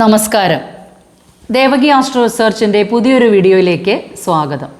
നമസ്കാരം. ദേവകി ആസ്ട്രോ റിസർച്ചിന്റെ പുതിയൊരു വീഡിയോയിലേക്ക് സ്വാഗതം.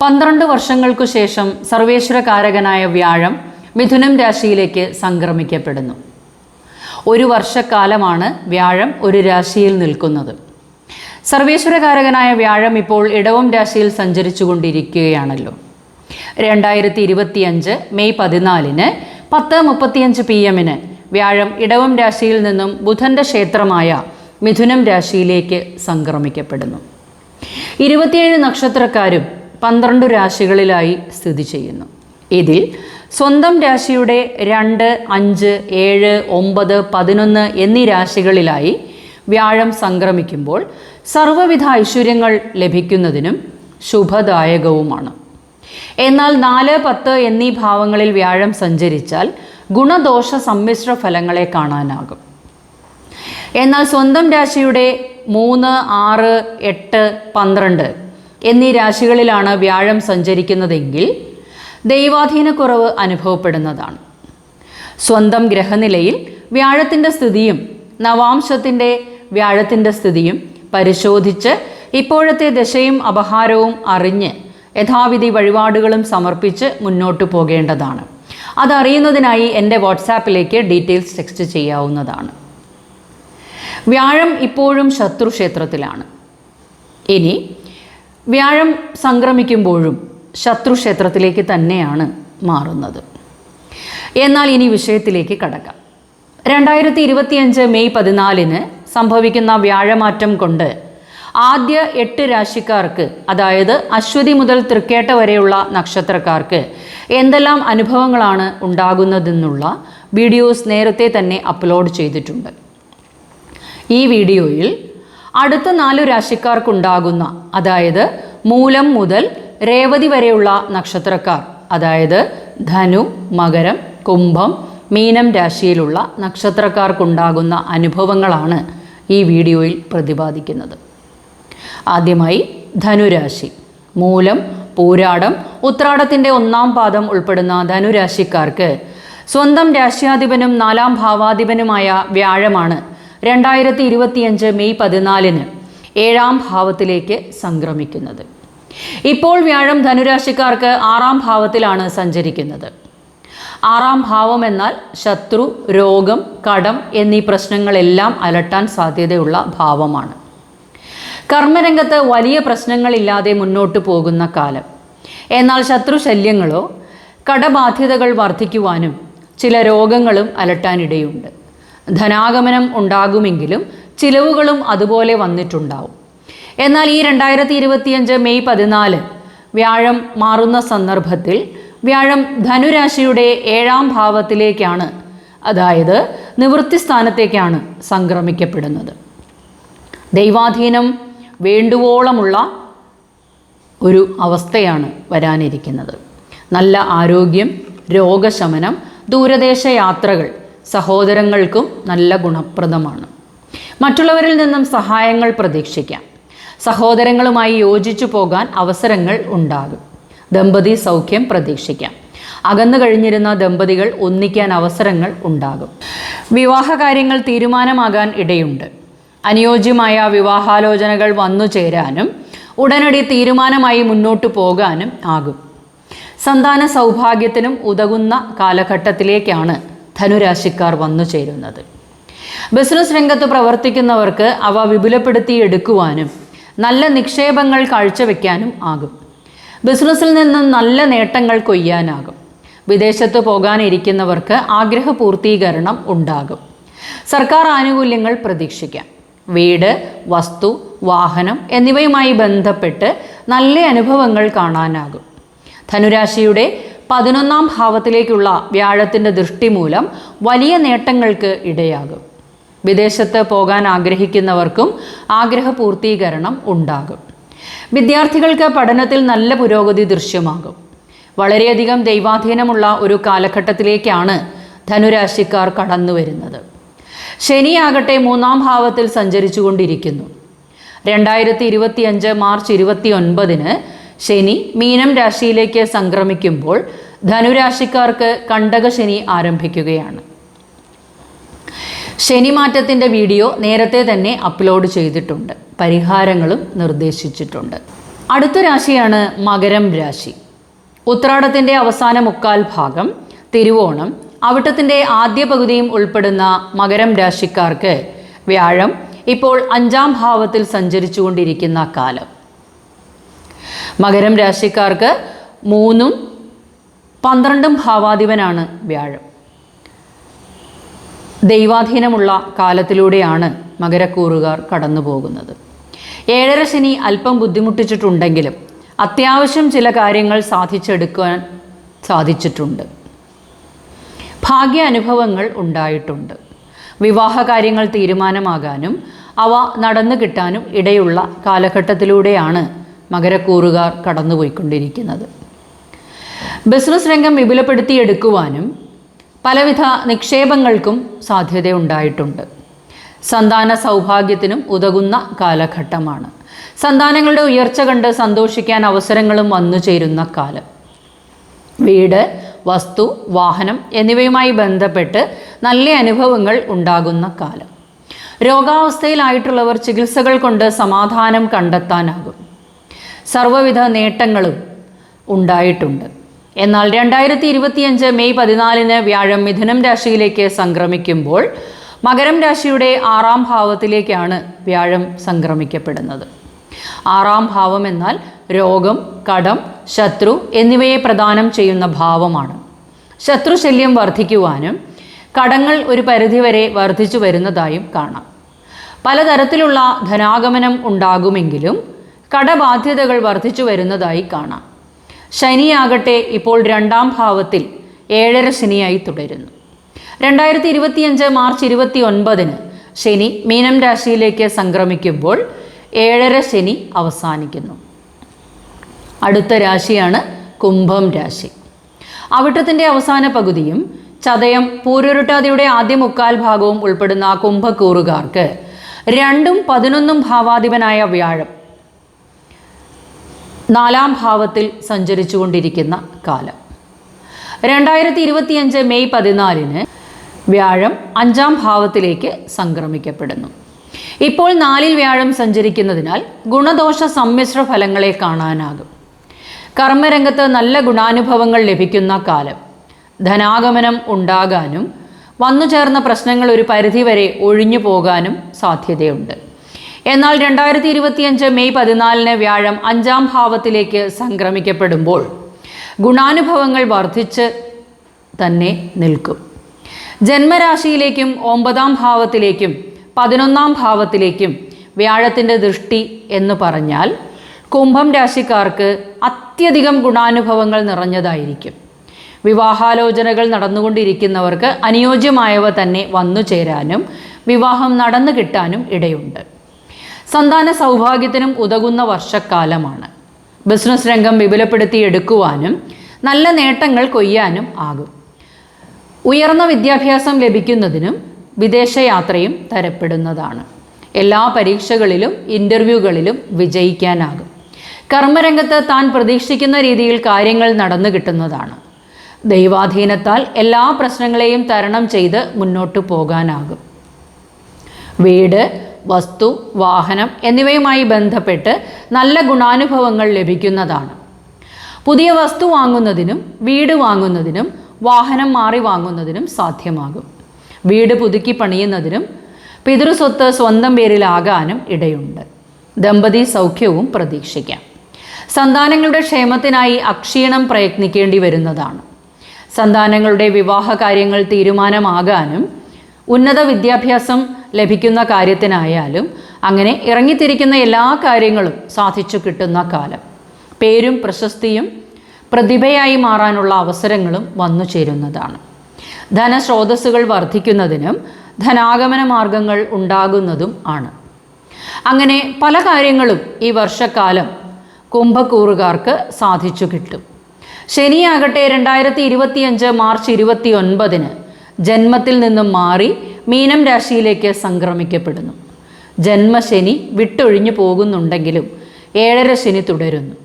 പന്ത്രണ്ട് വർഷങ്ങൾക്കു ശേഷം സർവേശ്വരകാരകനായ വ്യാഴം മിഥുനം രാശിയിലേക്ക് സംക്രമിക്കപ്പെടുന്നു. ഒരു വർഷക്കാലമാണ് വ്യാഴം ഒരു രാശിയിൽ നിൽക്കുന്നത്. സർവേശ്വരകാരകനായ വ്യാഴം ഇപ്പോൾ ഇടവം രാശിയിൽ സഞ്ചരിച്ചു കൊണ്ടിരിക്കുകയാണല്ലോ രണ്ടായിരത്തി ഇരുപത്തിയഞ്ച് മെയ് പതിനാലിന് പത്ത് മുപ്പത്തിയഞ്ച് പി എമ്മിന് വ്യാഴം ഇടവം രാശിയിൽ നിന്നും ബുധന്റെ ക്ഷേത്രമായ മിഥുനം രാശിയിലേക്ക് സംക്രമിക്കപ്പെടുന്നു. ഇരുപത്തിയേഴ് നക്ഷത്രക്കാരും പന്ത്രണ്ട് രാശികളിലായി സ്ഥിതി ചെയ്യുന്നു. ഇതിൽ സ്വന്തം രാശിയുടെ രണ്ട് അഞ്ച് ഏഴ് ഒമ്പത് പതിനൊന്ന് എന്നീ രാശികളിലായി വ്യാഴം സംക്രമിക്കുമ്പോൾ സർവവിധ ഐശ്വര്യങ്ങൾ ലഭിക്കുന്നതിനും ശുഭദായകവുമാണ്. എന്നാൽ നാല് പത്ത് എന്നീ ഭാവങ്ങളിൽ വ്യാഴം സഞ്ചരിച്ചാൽ ഗുണദോഷ സമ്മിശ്ര ഫലങ്ങളെ കാണാനാകും. എന്നാൽ സ്വന്തം രാശിയുടെ മൂന്ന് ആറ് എട്ട് പന്ത്രണ്ട് എന്നീ രാശികളിലാണ് വ്യാഴം സഞ്ചരിക്കുന്നതെങ്കിൽ ദൈവാധീനക്കുറവ് അനുഭവപ്പെടുന്നതാണ്. സ്വന്തം ഗ്രഹനിലയിൽ വ്യാഴത്തിന്റെ സ്ഥിതിയും നവാംശത്തിന്റെ വ്യാഴത്തിന്റെ സ്ഥിതിയും പരിശോധിച്ച് ഇപ്പോഴത്തെ ദശയും അപഹാരവും അറിഞ്ഞ് യഥാവിധി വഴിപാടുകളും സമർപ്പിച്ച് മുന്നോട്ട് പോകേണ്ടതാണ്. അതറിയുന്നതിനായി എന്റെ വാട്സാപ്പിലേക്ക് ഡീറ്റെയിൽസ് ടെക്സ്റ്റ് ചെയ്യാവുന്നതാണ്. വ്യാഴം ഇപ്പോഴും ശത്രുക്ഷേത്രത്തിലാണ്. ഇനി വ്യാഴം സംക്രമിക്കുമ്പോഴും ശത്രുക്ഷേത്രത്തിലേക്ക് തന്നെയാണ് മാറുന്നത്. എന്നാൽ ഇനി വിഷയത്തിലേക്ക് കടക്കാം. രണ്ടായിരത്തി ഇരുപത്തിയഞ്ച് മെയ് പതിനാലിന് സംഭവിക്കുന്ന വ്യാഴമാറ്റം കൊണ്ട് ആദ്യ എട്ട് രാശിക്കാർക്ക് അതായത് അശ്വതി മുതൽ തൃക്കേട്ട വരെയുള്ള നക്ഷത്രക്കാർക്ക് എന്തെല്ലാം അനുഭവങ്ങളാണ് ഉണ്ടാകുന്നതെന്നുള്ള വീഡിയോസ് നേരത്തെ തന്നെ അപ്ലോഡ് ചെയ്തിട്ടുണ്ട്. ഈ വീഡിയോയിൽ അടുത്ത നാലു രാശിക്കാർക്കുണ്ടാകുന്ന അതായത് മൂലം മുതൽ രേവതി വരെയുള്ള നക്ഷത്രക്കാർ അതായത് ധനു മകരം കുംഭം മീനം രാശിയിലുള്ള നക്ഷത്രക്കാർക്കുണ്ടാകുന്ന അനുഭവങ്ങളാണ് ഈ വീഡിയോയിൽ പ്രതിപാദിക്കുന്നത്. ആദ്യമായി ധനുരാശി. മൂലം പൂരാടം ഉത്രാടത്തിന്റെ ഒന്നാം പാദം ഉൾപ്പെടുന്ന ധനുരാശിക്കാർക്ക് സ്വന്തം രാശ്യാധിപനും നാലാം ഭാവാധിപനുമായ വ്യാഴമാണ് രണ്ടായിരത്തി ഇരുപത്തിയഞ്ച് മെയ് പതിനാലിന് ഏഴാം ഭാവത്തിലേക്ക് സംക്രമിക്കുന്നത്. ഇപ്പോൾ വ്യാഴം ധനുരാശിക്കാർക്ക് ആറാം ഭാവത്തിലാണ് സഞ്ചരിക്കുന്നത്. ആറാം ഭാവം എന്നാൽ ശത്രു രോഗം കടം എന്നീ പ്രശ്നങ്ങളെല്ലാം അലട്ടാൻ സാധ്യതയുള്ള ഭാവമാണ്. കർമ്മരംഗത്ത് വലിയ പ്രശ്നങ്ങളില്ലാതെ മുന്നോട്ടു പോകുന്ന കാലം. എന്നാൽ ശത്രുശല്യങ്ങളോ കടബാധ്യതകൾ വർദ്ധിക്കുവാനും ചില രോഗങ്ങളും അലട്ടാനിടയുണ്ട്. ധനാഗമനം ഉണ്ടാകുമെങ്കിലും ചിലവുകളും അതുപോലെ വന്നിട്ടുണ്ടാവും. എന്നാൽ ഈ രണ്ടായിരത്തി ഇരുപത്തിയഞ്ച് മെയ് പതിനാല് വ്യാഴം മാറുന്ന സന്ദർഭത്തിൽ വ്യാഴം ധനുരാശിയുടെ ഏഴാം ഭാവത്തിലേക്കാണ് അതായത് നിവൃത്തി സ്ഥാനത്തേക്കാണ് സംക്രമിക്കപ്പെടുന്നത്. ദൈവാധീനം വേണ്ടുവോളമുള്ള ഒരു അവസ്ഥയാണ് വരാനിരിക്കുന്നത്. നല്ല ആരോഗ്യം രോഗശമനം ദൂരദേശ യാത്രകൾ സഹോദരങ്ങൾക്കും നല്ല ഗുണപ്രദമാണ്. മറ്റുള്ളവരിൽ നിന്നും സഹായങ്ങൾ പ്രതീക്ഷിക്കാം. സഹോദരങ്ങളുമായി യോജിച്ചു പോകാൻ അവസരങ്ങൾ ഉണ്ടാകും. ദമ്പതി സൗഖ്യം പ്രതീക്ഷിക്കാം. അകന്നു കഴിഞ്ഞിരുന്ന ദമ്പതികൾ ഒന്നിക്കാൻ അവസരങ്ങൾ ഉണ്ടാകും. വിവാഹകാര്യങ്ങൾ തീരുമാനമാകാൻ ഇടയുണ്ട്. അനുയോജ്യമായ വിവാഹാലോചനകൾ വന്നു ചേരാനും ഉടനടി തീരുമാനമായി മുന്നോട്ടു പോകാനും ആകും. സന്താന സൗഭാഗ്യത്തിനും ഉതകുന്ന കാലഘട്ടത്തിലേക്കാണ് ധനുരാശിക്കാർ വന്നു ചേരുന്നത്. ബിസിനസ് രംഗത്ത് പ്രവർത്തിക്കുന്നവർക്ക് അവ വിപുലപ്പെടുത്തിയെടുക്കുവാനും നല്ല നിക്ഷേപങ്ങൾ കാഴ്ചവെക്കാനും ആകും. ബിസിനസ്സിൽ നിന്നും നല്ല നേട്ടങ്ങൾ കൊയ്യാനാകും. വിദേശത്ത് പോകാനിരിക്കുന്നവർക്ക് ആഗ്രഹ പൂർത്തീകരണം ഉണ്ടാകും. സർക്കാർ ആനുകൂല്യങ്ങൾ പ്രതീക്ഷിക്കാം. വീട് വസ്തു വാഹനം എന്നിവയുമായി ബന്ധപ്പെട്ട് നല്ല അനുഭവങ്ങൾ കാണാനാകും. ധനുരാശിയുടെ പതിനൊന്നാം ഭാവത്തിലേക്കുള്ള വ്യാഴത്തിന്റെ ദൃഷ്ടി മൂലം വലിയ നേട്ടങ്ങൾക്ക് ഇടയാകും. വിദേശത്ത് പോകാൻ ആഗ്രഹിക്കുന്നവർക്കും ആഗ്രഹ പൂർത്തീകരണം ഉണ്ടാകും. വിദ്യാർത്ഥികൾക്ക് പഠനത്തിൽ നല്ല പുരോഗതി ദൃശ്യമാകും. വളരെയധികം ദൈവാധീനമുള്ള ഒരു കാലഘട്ടത്തിലേക്കാണ് ധനുരാശിക്കാർ കടന്നു വരുന്നത് ശനിയാകട്ടെ മൂന്നാം ഭാവത്തിൽ സഞ്ചരിച്ചു കൊണ്ടിരിക്കുന്നു രണ്ടായിരത്തി ഇരുപത്തിയഞ്ച് മാർച്ച് ഇരുപത്തി ഒൻപതിന് ശനി മീനം രാശിയിലേക്ക് സംക്രമിക്കുമ്പോൾ ധനുരാശിക്കാർക്ക് കണ്ടക ശനി ആരംഭിക്കുകയാണ്. ശനിമാറ്റത്തിന്റെ വീഡിയോ നേരത്തെ തന്നെ അപ്ലോഡ് ചെയ്തിട്ടുണ്ട്. പരിഹാരങ്ങളും നിർദ്ദേശിച്ചിട്ടുണ്ട്. അടുത്ത രാശിയാണ് മകരം രാശി. ഉത്രാടത്തിന്റെ അവസാന മുക്കാൽ ഭാഗം തിരുവോണം അവിട്ടത്തിന്റെ ആദ്യ പകുതിയും ഉൾപ്പെടുന്ന മകരം രാശിക്കാർക്ക് വ്യാഴം ഇപ്പോൾ അഞ്ചാം ഭാവത്തിൽ സഞ്ചരിച്ചുകൊണ്ടിരിക്കുന്ന കാലം. മകരം രാശിക്കാർക്ക് മൂന്നും പന്ത്രണ്ടും ഭാവാധിപനാണ് വ്യാഴം. ദൈവാധീനമുള്ള കാലത്തിലൂടെയാണ് മകരക്കൂറുകാർ കടന്നു പോകുന്നത് ഏഴര ശനി അല്പം ബുദ്ധിമുട്ടിച്ചിട്ടുണ്ടെങ്കിലും അത്യാവശ്യം ചില കാര്യങ്ങൾ സാധിച്ചെടുക്കാൻ സാധിച്ചിട്ടുണ്ട്. ഭാഗ്യ അനുഭവങ്ങൾ ഉണ്ടായിട്ടുണ്ട്. വിവാഹ കാര്യങ്ങൾ തീരുമാനമാകാനും അവ നടന്നു കിട്ടാനും ഇടയുള്ള കാലഘട്ടത്തിലൂടെയാണ് മകരക്കൂറുകാർ കടന്നുപോയിക്കൊണ്ടിരിക്കുന്നത്. ബിസിനസ് രംഗം വിപുലപ്പെടുത്തിയെടുക്കുവാനും പലവിധ നിക്ഷേപങ്ങൾക്കും സാധ്യതയുണ്ടായിട്ടുണ്ട്. സന്താന സൗഭാഗ്യത്തിനും ഉതകുന്ന കാലഘട്ടമാണ്. സന്താനങ്ങളുടെ ഉയർച്ച കണ്ട് സന്തോഷിക്കാൻ അവസരങ്ങളും വന്നു ചേരുന്ന കാലം. വീട് വസ്തു വാഹനം എന്നിവയുമായി ബന്ധപ്പെട്ട് നല്ല അനുഭവങ്ങൾ ഉണ്ടാകുന്ന കാലം. രോഗാവസ്ഥയിലായിട്ടുള്ളവർ ചികിത്സകൾ കൊണ്ട് സമാധാനം കണ്ടെത്താനാകും. സർവവിധ നേട്ടങ്ങളും ഉണ്ടായിട്ടുണ്ട്. എന്നാൽ രണ്ടായിരത്തി ഇരുപത്തിയഞ്ച് മെയ് പതിനാലിന് വ്യാഴം മിഥുനം രാശിയിലേക്ക് സംക്രമിക്കുമ്പോൾ മകരം രാശിയുടെ ആറാം ഭാവത്തിലേക്കാണ് വ്യാഴം സംക്രമിക്കപ്പെടുന്നത്. ആറാം ഭാവം എന്നാൽ രോഗം കടം ശത്രു എന്നിവയെ പ്രദാനം ചെയ്യുന്ന ഭാവമാണ്. ശത്രുശല്യം വർദ്ധിക്കുവാനും കടങ്ങൾ ഒരു പരിധിവരെ വർദ്ധിച്ചു വരുന്നതായും കാണാം. പലതരത്തിലുള്ള ധനാഗമനം ഉണ്ടാകുമെങ്കിലും കടബാധ്യതകൾ വർദ്ധിച്ചു വരുന്നതായി കാണാം. ശനിയാകട്ടെ ഇപ്പോൾ രണ്ടാം ഭാവത്തിൽ ഏഴര ശനിയായി തുടരുന്നു. രണ്ടായിരത്തി ഇരുപത്തിയഞ്ച് മാർച്ച് ഇരുപത്തി ഒൻപതിന് ശനി മീനം രാശിയിലേക്ക് സംക്രമിക്കുമ്പോൾ ഏഴര ശനി അവസാനിക്കുന്നു. അടുത്ത രാശിയാണ് കുംഭം രാശി. അവിട്ടത്തിന്റെ അവസാന പകുതിയും ചതയം പൂരുരുട്ടാതിയുടെ ആദ്യ മുക്കാൽ ഭാഗവും ഉൾപ്പെടുന്ന കുംഭക്കൂറുകാർക്ക് രണ്ടും പതിനൊന്നും ഭാവാധിപനായ വ്യാഴം നാലാം ഭാവത്തിൽ സഞ്ചരിച്ചുകൊണ്ടിരിക്കുന്ന കാലം. രണ്ടായിരത്തി ഇരുപത്തിയഞ്ച് മെയ് പതിനാലിന് വ്യാഴം അഞ്ചാം ഭാവത്തിലേക്ക് സംക്രമിക്കപ്പെടുന്നു. ഇപ്പോൾ നാലിൽ വ്യാഴം സഞ്ചരിക്കുന്നതിനാൽ ഗുണദോഷ സമ്മിശ്ര ഫലങ്ങളെ കാണാനാകും. കർമ്മരംഗത്ത് നല്ല ഗുണാനുഭവങ്ങൾ ലഭിക്കുന്ന കാലം. ധനാഗമനം ഉണ്ടാകാനും വന്നു ചേർന്ന പ്രശ്നങ്ങൾ ഒരു പരിധിവരെ ഒഴിഞ്ഞു പോകാനും സാധ്യതയുണ്ട്. എന്നാൽ രണ്ടായിരത്തി ഇരുപത്തിയഞ്ച് മെയ് പതിനാലിന് വ്യാഴം അഞ്ചാം ഭാവത്തിലേക്ക് സംക്രമിക്കപ്പെടുമ്പോൾ ഗുണാനുഭവങ്ങൾ വർദ്ധിച്ച് തന്നെ നിൽക്കും. ജന്മരാശിയിലേക്കും ഒമ്പതാം ഭാവത്തിലേക്കും പതിനൊന്നാം ഭാവത്തിലേക്കും വ്യാഴത്തിന്റെ ദൃഷ്ടി എന്ന് പറഞ്ഞാൽ കുംഭം രാശിക്കാർക്ക് അത്യധികം ഗുണാനുഭവങ്ങൾ നിറഞ്ഞതായിരിക്കും. വിവാഹാലോചനകൾ നടന്നുകൊണ്ടിരിക്കുന്നവർക്ക് അനുയോജ്യമായവ തന്നെ വന്നു ചേരാനും വിവാഹം നടന്നു കിട്ടാനും ഇടയുണ്ട്. സന്താന സൗഭാഗ്യത്തിനും ഉതകുന്ന വർഷക്കാലമാണ്. ബിസിനസ് രംഗം വിപുലപ്പെടുത്തിയെടുക്കുവാനും നല്ല നേട്ടങ്ങൾ കൊയ്യാനും ആകും. ഉയർന്ന വിദ്യാഭ്യാസം ലഭിക്കുന്നതിനും വിദേശയാത്രയും തരപ്പെടുന്നതാണ്. എല്ലാ പരീക്ഷകളിലും ഇന്റർവ്യൂകളിലും വിജയിക്കാനാകും. കർമ്മരംഗത്ത് താൻ പ്രതീക്ഷിക്കുന്ന രീതിയിൽ കാര്യങ്ങൾ നടന്നു കിട്ടുന്നതാണ്. ദൈവാധീനത്താൽ എല്ലാ പ്രശ്നങ്ങളെയും തരണം ചെയ്ത് മുന്നോട്ടു പോകാനാകും. വീട് വസ്തു വാഹനം എന്നിവയുമായി ബന്ധപ്പെട്ട് നല്ല ഗുണാനുഭവങ്ങൾ ലഭിക്കുന്നതാണ്. പുതിയ വസ്തു വാങ്ങുന്നതിനും വീട് വാങ്ങുന്നതിനും വാഹനം മാറി വാങ്ങുന്നതിനും സാധ്യമാകും. വീട് പുതുക്കി പണിയുന്നതിനും പിതൃസ്വത്ത് സ്വന്തം പേരിലാകാനും ഇടയുണ്ട്. ദമ്പതി സൗഖ്യവും പ്രതീക്ഷിക്കാം. സന്താനങ്ങളുടെ ക്ഷേമത്തിനായി അക്ഷീണം പ്രയത്നിക്കേണ്ടി വരുന്നതാണ്. സന്താനങ്ങളുടെ വിവാഹ കാര്യങ്ങൾ തീരുമാനമാകാനും ഉന്നത വിദ്യാഭ്യാസം ലഭിക്കുന്ന കാര്യത്തിനായാലും അങ്ങനെ ഇറങ്ങിത്തിരിക്കുന്ന എല്ലാ കാര്യങ്ങളും സാധിച്ചു കിട്ടുന്ന കാലം. പേരും പ്രശസ്തിയും പ്രതിഭയായി മാറാനുള്ള അവസരങ്ങളും വന്നു ചേരുന്നതാണ്. ധനസ്രോതസ്സുകൾ വർദ്ധിക്കുന്നതിനും ധനാഗമന മാർഗങ്ങൾ ഉണ്ടാകുന്നതും ആണ്. അങ്ങനെ പല കാര്യങ്ങളും ഈ വർഷക്കാലം കുംഭക്കൂറുകാർക്ക് സാധിച്ചു കിട്ടും. ശനിയാകട്ടെ രണ്ടായിരത്തി ഇരുപത്തിയഞ്ച് മാർച്ച് ഇരുപത്തി ഒൻപതിന് ജന്മത്തിൽ നിന്നും മാറി മീനം രാശിയിലേക്ക് സംക്രമിക്കപ്പെടുന്നു. ജന്മശനി വിട്ടൊഴിഞ്ഞു പോകുന്നുണ്ടെങ്കിലും ഏഴര ശനി തുടരുന്നു.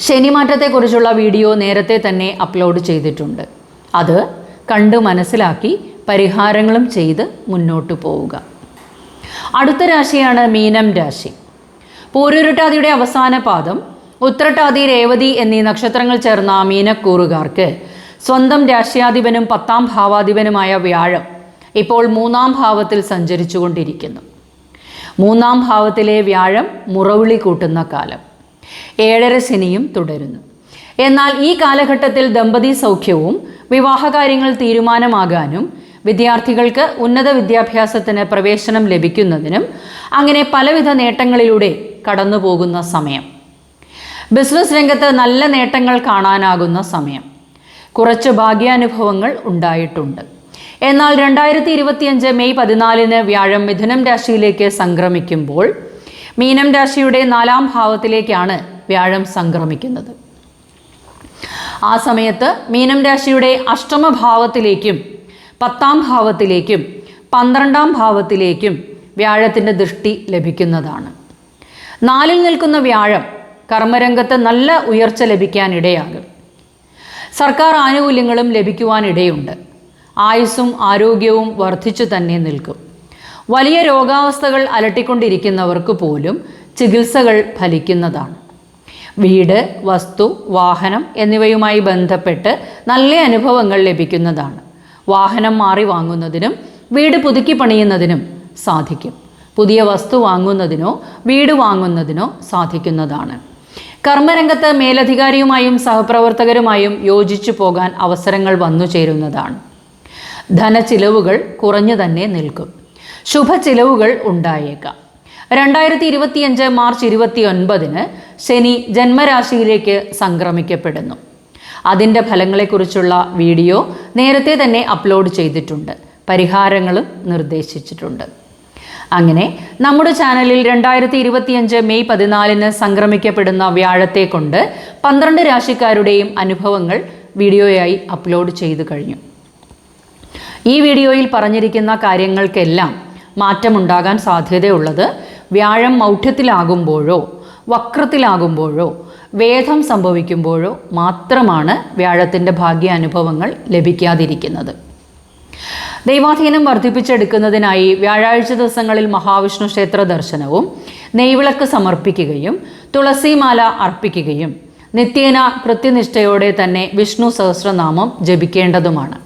ശനിമാറ്റത്തെക്കുറിച്ചുള്ള വീഡിയോ നേരത്തെ തന്നെ അപ്ലോഡ് ചെയ്തിട്ടുണ്ട്. അത് കണ്ടു മനസ്സിലാക്കി പരിഹാരങ്ങളും ചെയ്ത് മുന്നോട്ട് പോവുക. അടുത്ത രാശിയാണ് മീനം രാശി. പൂരുരുട്ടാതിയുടെ അവസാന പാദം ഉത്രട്ടാതി രേവതി എന്നീ നക്ഷത്രങ്ങൾ ചേർന്ന മീനക്കൂറുകാർക്ക് സ്വന്തം രാശ്യാധിപനും പത്താം ഭാവാധിപനുമായ വ്യാഴം ഇപ്പോൾ മൂന്നാം ഭാവത്തിൽ സഞ്ചരിച്ചുകൊണ്ടിരിക്കുന്നു. മൂന്നാം ഭാവത്തിലെ വ്യാഴം മുറവിളി കൂട്ടുന്ന കാലം. ഏഴര ശനിയും തുടരുന്നു. എന്നാൽ ഈ കാലഘട്ടത്തിൽ ദമ്പതി സൗഖ്യവും വിവാഹകാര്യങ്ങൾ തീരുമാനമാകാനും വിദ്യാർത്ഥികൾക്ക് ഉന്നത വിദ്യാഭ്യാസത്തിന് പ്രവേശനം ലഭിക്കുന്നതിനും അങ്ങനെ പലവിധ നേട്ടങ്ങളിലൂടെ കടന്നു പോകുന്ന സമയം. ബിസിനസ് രംഗത്ത് നല്ല നേട്ടങ്ങൾ കാണാനാകുന്ന സമയം. കുറച്ച് ഭാഗ്യാനുഭവങ്ങൾ ഉണ്ടായിട്ടുണ്ട്. എന്നാൽ രണ്ടായിരത്തി ഇരുപത്തിയഞ്ച് മെയ് പതിനാലിന് വ്യാഴം മിഥുനം രാശിയിലേക്ക് സംക്രമിക്കുമ്പോൾ മീനം രാശിയുടെ നാലാം ഭാവത്തിലേക്കാണ് വ്യാഴം സംക്രമിക്കുന്നത്. ആ സമയത്ത് മീനം രാശിയുടെ അഷ്ടമ ഭാവത്തിലേക്കും പത്താം ഭാവത്തിലേക്കും പന്ത്രണ്ടാം ഭാവത്തിലേക്കും വ്യാഴത്തിന്റെ ദൃഷ്ടി ലഭിക്കുന്നതാണ്. നാലിൽ നിൽക്കുന്ന വ്യാഴം കർമ്മരംഗത്ത് നല്ല ഉയർച്ച ലഭിക്കാനിടയാകും. സർക്കാർ ആനുകൂല്യങ്ങളും ലഭിക്കുവാനിടയുണ്ട്. ആയുസ്സും ആരോഗ്യവും വർദ്ധിച്ചു തന്നെ നിൽക്കും. വലിയ രോഗാവസ്ഥകൾ അലട്ടിക്കൊണ്ടിരിക്കുന്നവർക്ക് പോലും ചികിത്സകൾ ഫലിക്കുന്നതാണ്. വീട് വസ്തു വാഹനം എന്നിവയുമായി ബന്ധപ്പെട്ട് നല്ല അനുഭവങ്ങൾ ലഭിക്കുന്നതാണ്. വാഹനം മാറി വാങ്ങുന്നതിനും വീട് പുതുക്കി പണിയുന്നതിനും സാധിക്കും. പുതിയ വസ്തു വാങ്ങുന്നതിനോ വീട് വാങ്ങുന്നതിനോ സാധിക്കുന്നതാണ്. കർമ്മരംഗത്ത് മേലധികാരിയുമായും സഹപ്രവർത്തകരുമായും യോജിച്ചു പോകാൻ അവസരങ്ങൾ വന്നു ചേരുന്നതാണ്. ചിലവുകൾ കുറഞ്ഞു തന്നെ നിൽക്കും. ശുഭചിലവുകൾ ഉണ്ടായേക്കാം. രണ്ടായിരത്തി ഇരുപത്തിയഞ്ച് മാർച്ച് ഇരുപത്തി ഒൻപതിന് ശനി ജന്മരാശിയിലേക്ക് സംക്രമിക്കപ്പെടുന്നു. അതിന്റെ ഫലങ്ങളെക്കുറിച്ചുള്ള വീഡിയോ നേരത്തെ തന്നെ അപ്ലോഡ് ചെയ്തിട്ടുണ്ട്. പരിഹാരങ്ങളും നിർദ്ദേശിച്ചിട്ടുണ്ട്. അങ്ങനെ നമ്മുടെ ചാനലിൽ രണ്ടായിരത്തി ഇരുപത്തിയഞ്ച് മെയ് പതിനാലിന് സംക്രമിക്കപ്പെടുന്ന വ്യാഴത്തെ കൊണ്ട് പന്ത്രണ്ട് രാശിക്കാരുടെയും അനുഭവങ്ങൾ വീഡിയോയായി അപ്ലോഡ് ചെയ്തു കഴിഞ്ഞു. ഈ വീഡിയോയിൽ പറഞ്ഞിരിക്കുന്ന കാര്യങ്ങൾക്കെല്ലാം മാറ്റമുണ്ടാകാൻ സാധ്യതയുള്ളത് വ്യാഴം മൗഢ്യത്തിലാകുമ്പോഴോ വക്രത്തിലാകുമ്പോഴോ വേദം സംഭവിക്കുമ്പോഴോ മാത്രമാണ് വ്യാഴത്തിന്റെ ഭാഗ്യാനുഭവങ്ങൾ ലഭിക്കാതിരിക്കുന്നത്. ദൈവാധീനം വർദ്ധിപ്പിച്ചെടുക്കുന്നതിനായി വ്യാഴാഴ്ച ദിവസങ്ങളിൽ മഹാവിഷ്ണു ക്ഷേത്ര ദർശനവും നെയ്വിളക്ക് സമർപ്പിക്കുകയും തുളസിമാല അർപ്പിക്കുകയും നിത്യേന കൃത്യനിഷ്ഠയോടെ തന്നെ വിഷ്ണു സഹസ്രനാമം ജപിക്കേണ്ടതുമാണ്.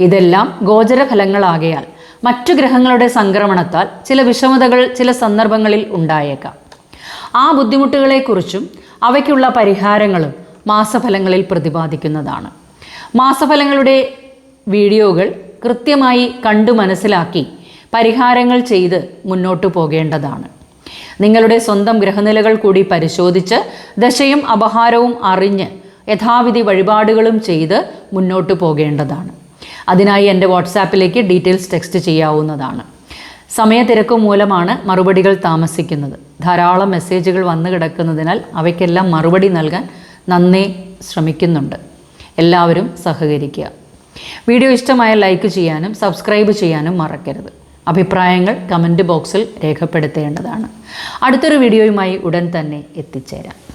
ഇതെല്ലാം ഗോചരഫലങ്ങളാകയാൽ മറ്റു ഗ്രഹങ്ങളുടെ സംക്രമണത്താൽ ചില വിഷമതകൾ ചില സന്ദർഭങ്ങളിൽ ഉണ്ടായേക്കാം. ആ ബുദ്ധിമുട്ടുകളെക്കുറിച്ചും അവയ്ക്കുള്ള പരിഹാരങ്ങളും മാസഫലങ്ങളിൽ പ്രതിപാദിക്കുന്നതാണ്. മാസഫലങ്ങളുടെ വീഡിയോകൾ കൃത്യമായി കണ്ടു മനസ്സിലാക്കി പരിഹാരങ്ങൾ ചെയ്ത് മുന്നോട്ടു പോകേണ്ടതാണ്. നിങ്ങളുടെ സ്വന്തം ഗ്രഹനിലകൾ കൂടി പരിശോധിച്ച് ദശയും അപഹാരവും അറിഞ്ഞ് യഥാവിധി വഴിപാടുകളും ചെയ്ത് മുന്നോട്ട് പോകേണ്ടതാണ്. അതിനായി എന്റെ വാട്സാപ്പിലേക്ക് ഡീറ്റെയിൽസ് ടെക്സ്റ്റ് ചെയ്യാവുന്നതാണ്. സമയത്തിരക്ക് മൂലമാണ് മറുപടികൾ താമസിക്കുന്നത്. ധാരാളം മെസ്സേജുകൾ വന്നു കിടക്കുന്നതിനാൽ അവയ്ക്കെല്ലാം മറുപടി നൽകാൻ നന്നേ ശ്രമിക്കുന്നുണ്ട്. എല്ലാവരും സഹകരിക്കുക. വീഡിയോ ഇഷ്ടമായ ലൈക്ക് ചെയ്യാനും സബ്സ്ക്രൈബ് ചെയ്യാനും മറക്കരുത്. അഭിപ്രായങ്ങൾ കമന്റ് ബോക്സിൽ രേഖപ്പെടുത്തേണ്ടതാണ്. അടുത്തൊരു വീഡിയോയുമായി ഉടൻ തന്നെ എത്തിച്ചേരാം.